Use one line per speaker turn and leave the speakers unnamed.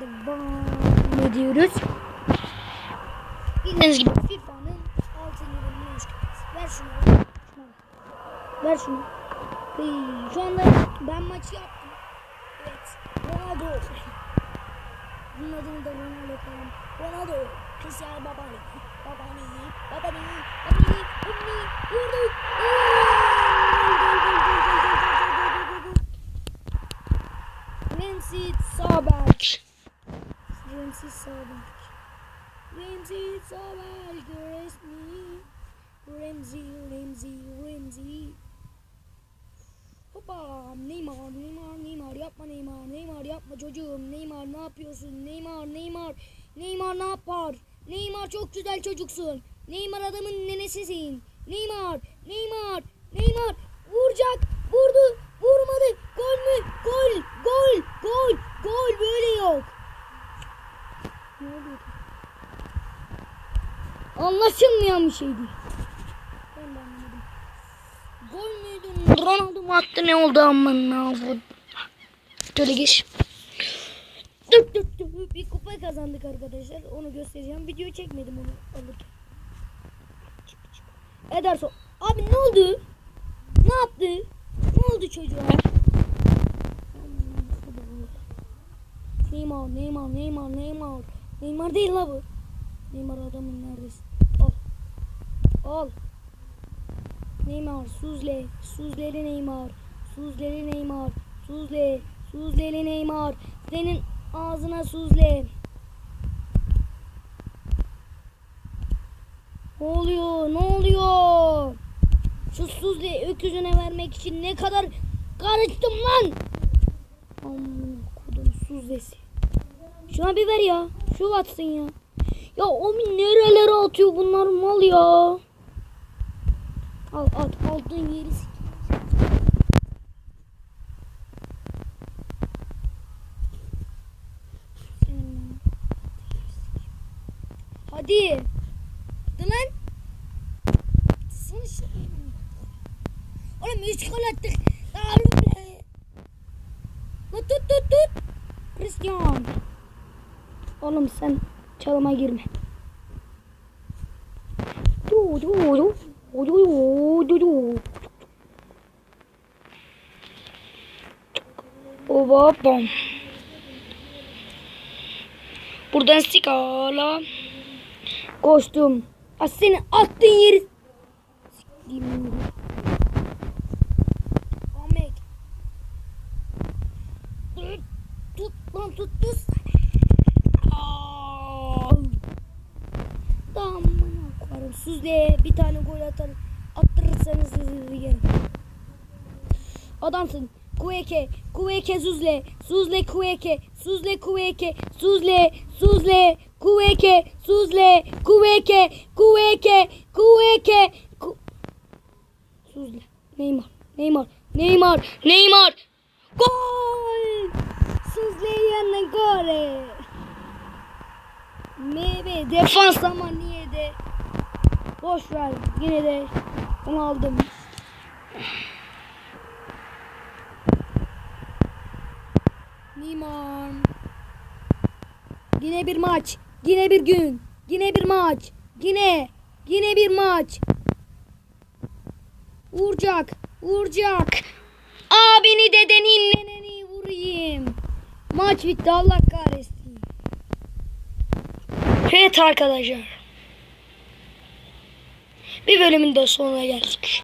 devam ediyoruz. Bildiğiniz gibi FIFA'nın altın yılını. Ver şunu. Ver. Şunu. Şu anda ben maçı yaptım. Evet. Ronaldo. Bunun adını da Ronaldo koyalım. Ronaldo. Cristiano Babani. Babani. Babani. Babani. Babani. Vurduk. Ramsey Sabek. Ramsey Sabek. Resmi. Ramsey, Ramsey, Ramsey. Hoppa Neymar, Neymar, Neymar yapma Neymar, Neymar yapma çocuğum. Neymar ne yapıyorsun? Neymar, Neymar, Neymar ne yapar? Neymar çok güzel çocuksun. Neymar adamın nenesisin. Neymar, Neymar, Neymar vuracak, vurdu, vurmadı. Gol mü? Gol, gol, gol, gol böyle yok. Anlaşılmayan bir şeydi. Gol müydü? Ronaldo mu attı ne oldu aman oldu? Şöyle geç. Dık dık dık. Bir kupa kazandık arkadaşlar. Onu göstereceğim. Video çekmedim onu alırken. Ederson. Abi ne oldu? Ne yaptı? Ne oldu çocuğa? Neymar, Neymar, Neymar, Neymar. Neymar değil la bu. Neymar adamın neredesin? Al. Al. Neymar, Suzle, Suzleli Neymar, Suzleli Neymar, Suzle, Suzleli Neymar. Senin ağzına Suzle. Ne oluyor? Ne oluyor? Şu Suzle öküzüne vermek için ne kadar karıştım lan. Aman kodum Suzlesi. Şuna bir ver ya. Şu atsın ya. Ya o nerelere atıyor bunlar mal ya. Al at aldığın yeri Hadi. Hadi lan. Sana şey. Oğlum üç gol attık. Tut tut tut. Christian. Oğlum sen çalıma girme. Oba bom. Buradan sikala. Koştum. Az seni attığın yeri. Sikeyim. Ahmet. Tut lan tut tut. Sizle bir tane gol atar, attırırsanız yerim. Adamsın. Kuveke, kuveke Suzle, Suzle kuveke, Suzle kuveke, Suzle, Suzle, kuveke, Suzle, kuveke, kuveke, kuveke, ku... Suzle, Neymar, Neymar, Neymar, Neymar, gol! Suzle yerine gol! Meyve defans ama niye de boş ver yine de onu aldım. Neymar. Yine bir maç. Yine bir gün. Yine bir maç. Yine. Yine bir maç. Vuracak. Vuracak. Abini dedeni neneni vurayım. Maç bitti Allah kahretsin. Evet arkadaşlar. Bir bölümün de sonuna geldik.